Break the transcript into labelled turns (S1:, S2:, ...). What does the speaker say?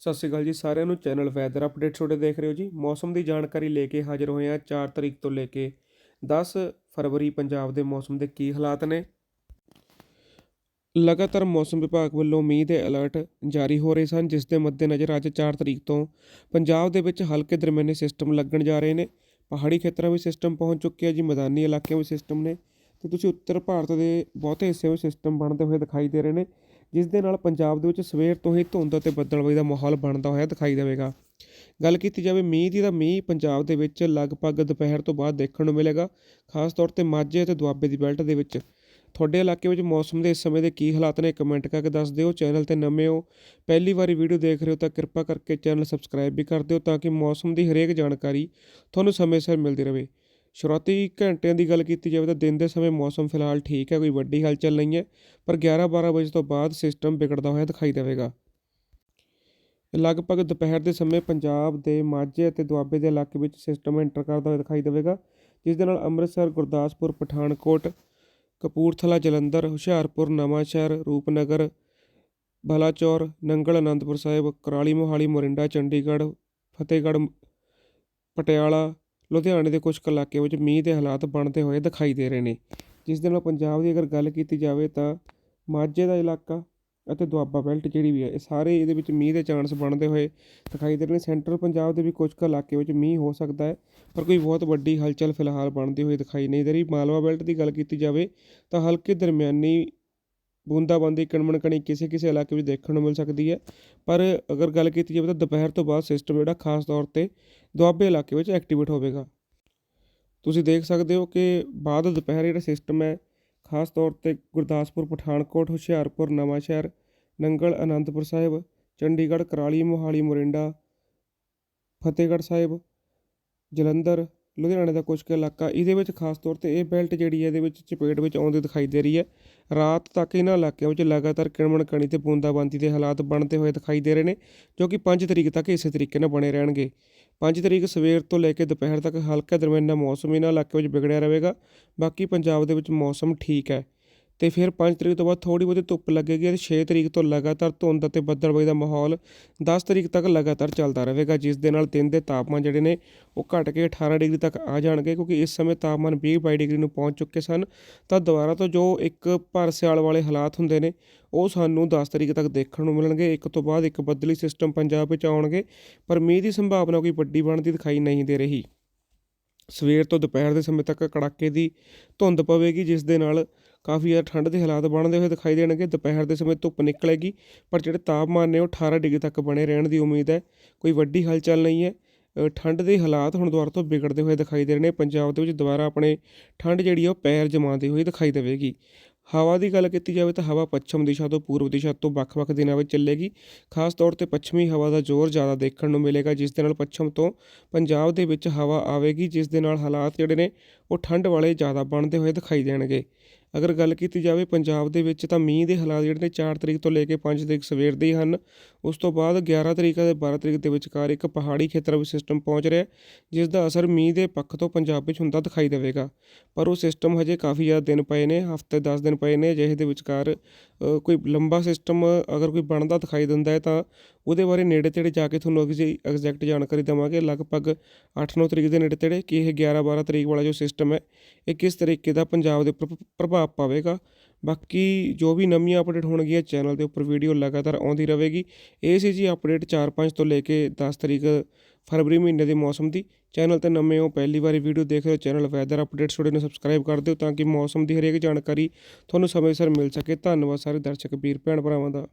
S1: ਸਤਿ ਸ਼੍ਰੀ ਅਕਾਲ ਜੀ ਸਾਰਿਆਂ ਨੂੰ, ਚੈਨਲ ਵੈਦਰ ਅਪਡੇਟ ਤੁਹਾਡੇ ਦੇਖ ਰਹੇ ਹੋ ਜੀ। ਮੌਸਮ ਦੀ ਜਾਣਕਾਰੀ ਲੈ ਕੇ ਹਾਜ਼ਰ ਹੋਏ ਹਾਂ 4 ਤਰੀਕ ਤੋਂ ਲੈ ਕੇ 10 ਫਰਵਰੀ, ਪੰਜਾਬ ਦੇ ਮੌਸਮ ਦੇ ਕੀ ਹਾਲਾਤ ਨੇ। ਲਗਾਤਾਰ ਮੌਸਮ ਵਿਭਾਗ ਵੱਲੋਂ ਮੀਂਹ ਦੇ ਅਲਰਟ ਜਾਰੀ ਹੋ ਰਹੇ ਸਨ, ਜਿਸ ਦੇ ਮੱਦੇਨਜ਼ਰ ਅੱਜ 4 ਤਰੀਕ ਤੋਂ ਪੰਜਾਬ ਦੇ ਵਿੱਚ ਹਲਕੇ ਦਰਮਿਆਨੇ ਸਿਸਟਮ ਲੱਗਣ ਜਾ ਰਹੇ ਨੇ। ਪਹਾੜੀ ਖੇਤਰਾਂ ਵਿੱਚ ਸਿਸਟਮ ਪਹੁੰਚ ਚੁੱਕੇ ਆ ਜੀ, ਮੈਦਾਨੀ ਇਲਾਕਿਆਂ ਵਿੱਚ ਸਿਸਟਮ ਨੇ। ਤੇ ਤੁਸੀਂ ਉੱਤਰ ਭਾਰਤ ਦੇ ਬਹੁਤੇ ਹਿੱਸਿਆਂ ਵਿੱਚ ਸਿਸਟਮ ਬਣਦੇ ਹੋਏ ਦਿਖਾਈ ਦੇ ਰਹੇ ਨੇ। ਜਿਸ ਦੇ ਨਾਲ ਪੰਜਾਬ ਦੇ ਵਿੱਚ ਸਵੇਰ ਤੋਂ ਹੀ ਧੁੰਦ ਅਤੇ ਬੱਦਲਬਾਈ ਦਾ ਮਾਹੌਲ ਬਣਦਾ ਹੋਇਆ ਦਿਖਾਈ ਦੇਵੇਗਾ। ਗੱਲ ਕੀਤੀ ਜਾਵੇ ਮੀਂਹ ਦੀ ਤਾਂ ਮੀਂਹ ਪੰਜਾਬ ਦੇ ਵਿੱਚ ਲਗਭਗ ਦੁਪਹਿਰ ਤੋਂ ਬਾਅਦ ਦੇਖਣ ਨੂੰ ਮਿਲੇਗਾ, ਖਾਸ ਤੌਰ ਤੇ ਮਾਝੇ ਅਤੇ ਦੁਆਬੇ ਦੀ ਬੈਲਟ ਦੇ ਵਿੱਚ। ਤੁਹਾਡੇ ਇਲਾਕੇ ਵਿੱਚ ਮੌਸਮ ਦੇ ਇਸ ਸਮੇਂ ਦੇ ਕੀ ਹਾਲਾਤ ਨੇ ਕਮੈਂਟ ਕਰਕੇ ਦੱਸ ਦਿਓ। ਚੈਨਲ ਤੇ ਨਵੇਂ ਹੋ, ਪਹਿਲੀ ਵਾਰੀ ਵੀਡੀਓ ਦੇਖ ਰਹੇ ਹੋ ਤਾਂ ਕਿਰਪਾ ਕਰਕੇ ਚੈਨਲ ਸਬਸਕ੍ਰਾਈਬ ਵੀ ਕਰ ਦਿਓ ਤਾਂ ਕਿ ਮੌਸਮ ਦੀ ਹਰੇਕ ਜਾਣਕਾਰੀ ਤੁਹਾਨੂੰ ਸਮੇਂ ਸਿਰ ਮਿਲਦੀ ਰਹੇ। ਸ਼ੁਰੂਆਤੀ ਘੰਟਿਆਂ ਦੀ ਗੱਲ ਕੀਤੀ ਜਾਵੇ ਤਾਂ ਦਿਨ ਦੇ ਸਮੇਂ ਮੌਸਮ ਫਿਲਹਾਲ ਠੀਕ ਹੈ, ਕੋਈ ਵੱਡੀ ਹਲਚਲ ਨਹੀਂ ਹੈ, ਪਰ 11-12 ਵਜੇ ਤੋਂ ਬਾਅਦ ਸਿਸਟਮ ਵਿਗੜਦਾ ਹੋਇਆ ਦਿਖਾਈ ਦੇਵੇਗਾ। ਲਗਭਗ ਦੁਪਹਿਰ ਦੇ ਸਮੇਂ ਪੰਜਾਬ ਦੇ ਮਾਝੇ ਅਤੇ ਦੁਆਬੇ ਦੇ ਇਲਾਕੇ ਵਿੱਚ ਸਿਸਟਮ ਐਂਟਰ ਕਰਦਾ ਹੋਇਆ ਦਿਖਾਈ ਦੇਵੇਗਾ, ਜਿਸ ਦੇ ਨਾਲ ਅੰਮ੍ਰਿਤਸਰ, ਗੁਰਦਾਸਪੁਰ, ਪਠਾਨਕੋਟ, ਕਪੂਰਥਲਾ, ਜਲੰਧਰ, ਹੁਸ਼ਿਆਰਪੁਰ, ਨਵਾਂਸ਼ਹਿਰ, ਰੂਪਨਗਰ, ਬਲਾਚੌਰ, ਨੰਗਲ, ਅਨੰਦਪੁਰ ਸਾਹਿਬ, ਕਰਾਲੀ, ਮੋਹਾਲੀ, ਮੋਰਿੰਡਾ, ਚੰਡੀਗੜ੍ਹ, ਫਤਿਹਗੜ੍ਹ, ਪਟਿਆਲਾ ਲੁਧਿਆਣੇ ਦੇ ਕੁਝ ਕੁ ਇਲਾਕੇ ਵਿੱਚ ਮੀਂਹ ਦੇ ਹਾਲਾਤ ਬਣਦੇ ਹੋਏ ਦਿਖਾਈ ਦੇ ਰਹੇ ਨੇ। ਜਿਸ ਦੇ ਨਾਲ ਪੰਜਾਬ ਦੀ ਅਗਰ ਗੱਲ ਕੀਤੀ ਜਾਵੇ ਤਾਂ ਮਾਝੇ ਦਾ ਇਲਾਕਾ ਅਤੇ ਦੁਆਬਾ ਬੈਲਟ ਜਿਹੜੀ ਵੀ ਹੈ, ਇਹ ਸਾਰੇ ਇਹਦੇ ਵਿੱਚ ਮੀਂਹ ਦੇ ਚਾਂਸ ਬਣਦੇ ਹੋਏ ਦਿਖਾਈ ਦੇ ਰਹੇ ਨੇ। ਸੈਂਟਰਲ ਪੰਜਾਬ ਦੇ ਵੀ ਕੁਝ ਕੁ ਇਲਾਕੇ ਵਿੱਚ ਮੀਂਹ ਹੋ ਸਕਦਾ ਹੈ, ਪਰ ਕੋਈ ਬਹੁਤ ਵੱਡੀ ਹਲਚਲ ਫਿਲਹਾਲ ਬਣਦੀ ਹੋਈ ਦਿਖਾਈ ਨਹੀਂ ਦੇ ਰਹੀ। ਮਾਲਵਾ ਬੈਲਟ ਦੀ ਗੱਲ ਕੀਤੀ ਜਾਵੇ ਤਾਂ ਹਲਕੇ ਦਰਮਿਆਨੀ ਬੂੰਦਾਬਾਂਦੀ, ਕਣਮਣਕਣੀ ਕਿਸੇ ਕਿਸੇ ਇਲਾਕੇ ਵਿੱਚ ਦੇਖਣ ਨੂੰ ਮਿਲ ਸਕਦੀ ਹੈ। ਪਰ ਅਗਰ ਗੱਲ ਕੀਤੀ ਜਾਵੇ ਤਾਂ ਦੁਪਹਿਰ ਤੋਂ ਬਾਅਦ ਸਿਸਟਮ ਜਿਹੜਾ ਖਾਸ ਤੌਰ ਤੇ ਦੁਆਬੇ ਇਲਾਕੇ ਵਿੱਚ ਐਕਟੀਵੇਟ ਹੋਵੇਗਾ। ਤੁਸੀਂ ਦੇਖ ਸਕਦੇ ਹੋ ਕਿ ਬਾਅਦ ਦੁਪਹਿਰ ਜਿਹੜਾ ਸਿਸਟਮ ਹੈ, ਖਾਸ ਤੌਰ ਤੇ ਗੁਰਦਾਸਪੁਰ, ਪਠਾਨਕੋਟ, ਹੁਸ਼ਿਆਰਪੁਰ, ਨਵਾਂਸ਼ਹਿਰ, ਨੰਗਲ, ਅਨੰਦਪੁਰ ਸਾਹਿਬ, ਚੰਡੀਗੜ੍ਹ, ਕਰਾਲੀ, ਮੋਹਾਲੀ, ਮੋਰਿੰਡਾ, ਫਤਿਹਗੜ੍ਹ ਸਾਹਿਬ, ਜਲੰਧਰ ਲੁਧਿਆਣੇ ਦਾ ਕੁਝ ਕੁ ਇਲਾਕਾ। ਇਹਦੇ ਵਿੱਚ ਖਾਸ ਤੌਰ ਤੇ ਇਹ ਬੈਲਟ ਜਿਹੜੀ ਹੈ, ਇਹਦੇ ਵਿੱਚ ਚਪੇਟ ਵਿੱਚ ਆਉਂਦੀ ਦਿਖਾਈ ਦੇ ਰਹੀ ਹੈ। ਰਾਤ ਤੱਕ ਇਹਨਾਂ ਇਲਾਕਿਆਂ ਵਿੱਚ ਲਗਾਤਾਰ ਕਿਣਮਣ ਕਣੀ ਤੇ ਬੂੰਦਾਬਾਂਦੀ ਦੇ ਹਾਲਾਤ ਬਣਦੇ ਹੋਏ ਦਿਖਾਈ ਦੇ ਰਹੇ ਨੇ, ਜੋ ਕਿ 5 ਤਰੀਕ ਤੱਕ ਇਸੇ ਤਰੀਕੇ ਨਾਲ ਬਣੇ ਰਹਿਣਗੇ। 5 ਤਰੀਕ ਸਵੇਰ ਤੋਂ ਲੈ ਕੇ ਦੁਪਹਿਰ ਤੱਕ ਹਲਕਾ ਦਰਮਿਆਨਾ ਮੌਸਮ ਇਹਨਾਂ ਇਲਾਕੇ ਵਿੱਚ ਵਿਗੜਿਆ ਰਹੇਗਾ। ਬਾਕੀ ਪੰਜਾਬ ਦੇ ਵਿੱਚ ਮੌਸਮ ਠੀਕ ਹੈ। ਅਤੇ ਫਿਰ ਪੰਜ ਤਰੀਕ ਤੋਂ ਬਾਅਦ ਥੋੜ੍ਹੀ ਬਹੁਤੀ ਧੁੱਪ ਲੱਗੇਗੀ ਅਤੇ ਛੇ ਤਰੀਕ ਤੋਂ ਲਗਾਤਾਰ ਧੁੰਦ ਅਤੇ ਬੱਦਲਬਾਈ ਦਾ ਮਾਹੌਲ ਦਸ ਤਰੀਕ ਤੱਕ ਲਗਾਤਾਰ ਚੱਲਦਾ ਰਹੇਗਾ, ਜਿਸ ਦੇ ਨਾਲ ਦਿਨ ਦੇ ਤਾਪਮਾਨ ਜਿਹੜੇ ਨੇ ਉਹ ਘਟ ਕੇ 18 ਡਿਗਰੀ ਤੱਕ ਆ ਜਾਣਗੇ, ਕਿਉਂਕਿ ਇਸ ਸਮੇਂ ਤਾਪਮਾਨ ਵੀਹ ਬਾਈ ਡਿਗਰੀ ਨੂੰ ਪਹੁੰਚ ਚੁੱਕੇ ਸਨ। ਤਾਂ ਦੁਬਾਰਾ ਤੋਂ ਜੋ ਇੱਕ ਭਰ ਸਿਆਲ ਵਾਲੇ ਹਾਲਾਤ ਹੁੰਦੇ ਨੇ, ਉਹ ਸਾਨੂੰ 10 ਤਰੀਕ ਤੱਕ ਦੇਖਣ ਨੂੰ ਮਿਲਣਗੇ। ਇੱਕ ਤੋਂ ਬਾਅਦ ਇੱਕ ਬੱਦਲੀ ਸਿਸਟਮ ਪੰਜਾਬ ਵਿੱਚ ਆਉਣਗੇ, ਪਰ ਮੀਂਹ ਦੀ ਸੰਭਾਵਨਾ ਕੋਈ ਵੱਡੀ ਬਣਦੀ ਦਿਖਾਈ ਨਹੀਂ ਦੇ ਰਹੀ। ਸਵੇਰ ਤੋਂ ਦੁਪਹਿਰ ਦੇ ਸਮੇਂ ਤੱਕ ਕੜਾਕੇ ਦੀ ਧੁੰਦ ਪਵੇਗੀ, ਜਿਸ ਦੇ ਨਾਲ ਕਾਫੀ ਜ਼ਿਆਦਾ ਠੰਡ ਦੇ ਹਾਲਾਤ ਬਣਦੇ ਹੋਏ ਦਿਖਾਈ ਦੇਣਗੇ। ਦੁਪਹਿਰ ਦੇ ਸਮੇਂ ਧੁੱਪ ਨਿਕਲੇਗੀ, ਪਰ ਜਿਹੜੇ ਤਾਪਮਾਨ ਨੇ ਉਹ 18 ਡਿਗਰੀ ਤੱਕ ਬਣੇ ਰਹਿਣ ਦੀ ਉਮੀਦ ਹੈ। ਕੋਈ ਵੱਡੀ ਹਲਚਲ ਨਹੀਂ ਹੈ। ਠੰਡ ਦੇ ਹਾਲਾਤ ਹੁਣ ਦੁਬਾਰਾ ਤੋਂ ਵਿਗੜਦੇ ਹੋਏ ਦਿਖਾਈ ਦੇ ਰਹੇ ਨੇ। ਪੰਜਾਬ ਦੇ ਵਿੱਚ ਦੁਬਾਰਾ ਆਪਣੇ ਠੰਡ ਜਿਹੜੀ ਆ ਉਹ ਪੈਰ ਜਮਾਉਂਦੇ ਹੋਈ ਦਿਖਾਈ ਦੇਵੇਗੀ। ਹਵਾ ਦੀ ਗੱਲ ਕੀਤੀ ਜਾਵੇ ਤਾਂ ਹਵਾ ਪੱਛਮ ਦਿਸ਼ਾ ਤੋਂ ਪੂਰਬ ਦਿਸ਼ਾ ਤੋਂ ਵੱਖ-ਵੱਖ ਦਿਨਾਂ ਵਿੱਚ ਚੱਲੇਗੀ। ਖਾਸ ਤੌਰ ਤੇ ਪੱਛਮੀ ਹਵਾ ਦਾ ਜ਼ੋਰ ਜ਼ਿਆਦਾ ਦੇਖਣ ਨੂੰ ਮਿਲੇਗਾ, ਜਿਸ ਦੇ ਨਾਲ ਪੱਛਮ ਤੋਂ ਪੰਜਾਬ ਦੇ ਵਿੱਚ ਹਵਾ ਆਵੇਗੀ, ਜਿਸ ਦੇ ਨਾਲ ਹਾਲਾਤ ਜਿਹੜੇ ਨੇ ਉਹ ਠੰਡ ਵਾਲੇ ਜ਼ਿਆਦਾ ਬਣਦੇ ਹੋਏ ਦਿਖਾਈ ਦੇਣਗੇ। ਅਗਰ ਗੱਲ ਕੀਤੀ ਜਾਵੇ ਪੰਜਾਬ ਦੇ ਵਿੱਚ ਤਾਂ ਮੀਂਹ ਦੇ ਹਾਲਾਤ ਜਿਹੜੇ ਨੇ 4 ਤਰੀਕ ਤੋਂ ਲੈ ਕੇ 5 ਤਰੀਕ ਸਵੇਰ ਦੇ ਹੀ ਹਨ। ਉਸ ਤੋਂ ਬਾਅਦ 11 ਤਰੀਕ ਅਤੇ 12 ਤਰੀਕ ਦੇ ਵਿਚਕਾਰ ਇੱਕ ਪਹਾੜੀ ਖੇਤਰ ਵਿੱਚ ਸਿਸਟਮ ਪਹੁੰਚ ਰਿਹਾ ਜਿਸ ਦਾ ਅਸਰ ਮੀਂਹ ਦੇ ਪੱਖ ਤੋਂ ਪੰਜਾਬ ਵਿੱਚ ਹੁੰਦਾ ਦਿਖਾਈ ਦੇਵੇਗਾ। ਪਰ ਉਹ ਸਿਸਟਮ ਹਜੇ ਕਾਫੀ ਜ਼ਿਆਦਾ ਦਿਨ ਪਏ ਨੇ, ਹਫ਼ਤੇ 10 ਦਿਨ ਪਏ ਨੇ ਜਿਹੇ ਦੇ ਵਿਚਕਾਰ ਕੋਈ ਲੰਬਾ ਸਿਸਟਮ ਅਗਰ ਕੋਈ ਬਣਦਾ ਦਿਖਾਈ ਦਿੰਦਾ ਹੈ ਤਾਂ ਉਹਦੇ ਬਾਰੇ ਨੇੜੇ ਤੇੜੇ ਜਾ ਕੇ ਤੁਹਾਨੂੰ ਅਗਜ਼ੀ ਐਗਜ਼ੈਕਟ ਜਾਣਕਾਰੀ ਦੇਵਾਂਗੇ। ਲਗਭਗ 8-9 ਤਰੀਕ ਦੇ ਨੇੜੇ ਤੇੜੇ ਕਿ ਇਹ 11-12 ਤਰੀਕ ਵਾਲਾ ਜੋ ਸਿਸਟਮ ਹੈ, ਇਹ ਕਿਸ ਤਰੀਕੇ ਦਾ ਪੰਜਾਬ ਦੇ ਉੱਪਰ ਪ੍ਰਭਾਵ ਪਾਵੇਗਾ। ਬਾਕੀ ਜੋ ਵੀ ਨਵੀਆਂ ਅਪਡੇਟ ਹੋਣਗੀਆਂ ਚੈਨਲ ਦੇ ਉੱਪਰ ਵੀਡੀਓ ਲਗਾਤਾਰ ਆਉਂਦੀ ਰਹੇਗੀ, ਇਹ ਸੀ ਜੀ ਅਪਡੇਟ 4-5 ਤੋਂ ਲੈ ਕੇ 10 ਤਰੀਕ ਫਰਵਰੀ ਮਹੀਨੇ ਦੇ ਮੌਸਮ ਦੀ। ਚੈਨਲ ਤੇ ਨਵੇਂ ਹੋ, ਪਹਿਲੀ ਵਾਰੀ ਵੀਡੀਓ ਦੇਖ ਰਹੇ ਹੋ ਚੈਨਲ ਵੈਦਰ ਅਪਡੇਟਸ ਤੁਹਾਡੇ ਨੂੰ ਸਬਸਕ੍ਰਾਈਬ ਕਰ ਦਿਓ ਤਾਂ ਕਿ ਮੌਸਮ ਦੀ ਹਰੇਕ ਜਾਣਕਾਰੀ ਤੁਹਾਨੂੰ ਸਮੇਂ ਸਿਰ ਮਿਲ ਸਕੇ। ਧੰਨਵਾਦ ਸਾਰੇ ਦਰਸ਼ਕ, ਵੀਰ, ਭੈਣ, ਭਰਾਵਾਂ ਦਾ।